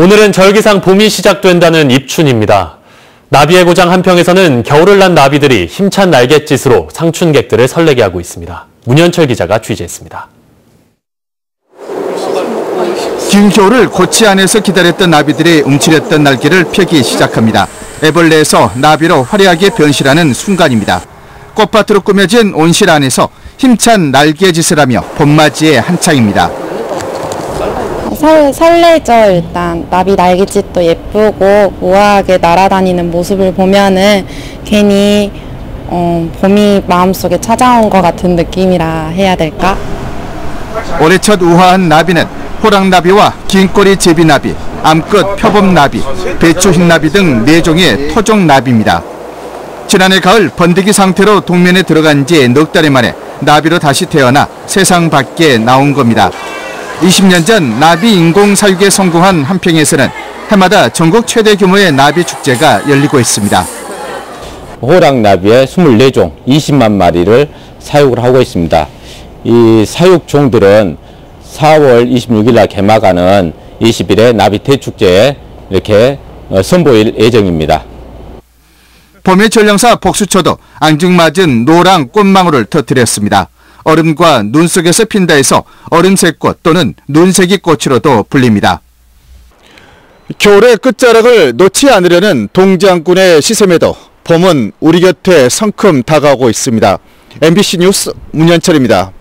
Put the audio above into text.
오늘은 절기상 봄이 시작된다는 입춘입니다. 나비의 고장 한평에서는 겨울을 난 나비들이 힘찬 날갯짓으로 상춘객들을 설레게 하고 있습니다. 문현철 기자가 취재했습니다. 긴 겨울을 고치 안에서 기다렸던 나비들이 움츠렸던 날개를 펴기 시작합니다. 애벌레에서 나비로 화려하게 변신하는 순간입니다. 꽃밭으로 꾸며진 온실 안에서 힘찬 날개짓을 하며 봄맞이에 한창입니다. 설, 설레죠 일단 나비 날개짓도 예쁘고 우아하게 날아다니는 모습을 보면은 괜히 어, 봄이 마음속에 찾아온 것 같은 느낌이라 해야 될까? 올해 첫 우아한 나비는 호랑나비와 긴꼬리 제비나비, 암끝 표범나비, 배추흰나비 등 네종의 토종나비입니다. 지난해 가을 번데기 상태로 동면에 들어간 지 넉달 만에 나비로 다시 태어나 세상 밖에 나온 겁니다. 20년 전 나비 인공 사육에 성공한 한평에서는 해마다 전국 최대 규모의 나비 축제가 열리고 있습니다. 호랑 나비의 24종 20만 마리를 사육을 하고 있습니다. 이 사육종들은 4월 26일 날 개막하는 20일의 나비 대축제에 이렇게 어, 선보일 예정입니다. 봄의 전령사 복수초도 앙증맞은 노랑 꽃망울을 터뜨렸습니다. 얼음과 눈 속에서 핀다 해서 얼음새꽃 또는 눈새기 꽃으로도 불립니다. 겨울의 끝자락을 놓지 않으려는 동장군의 시샘에도 봄은 우리 곁에 성큼 다가오고 있습니다. MBC 뉴스 문현철입니다.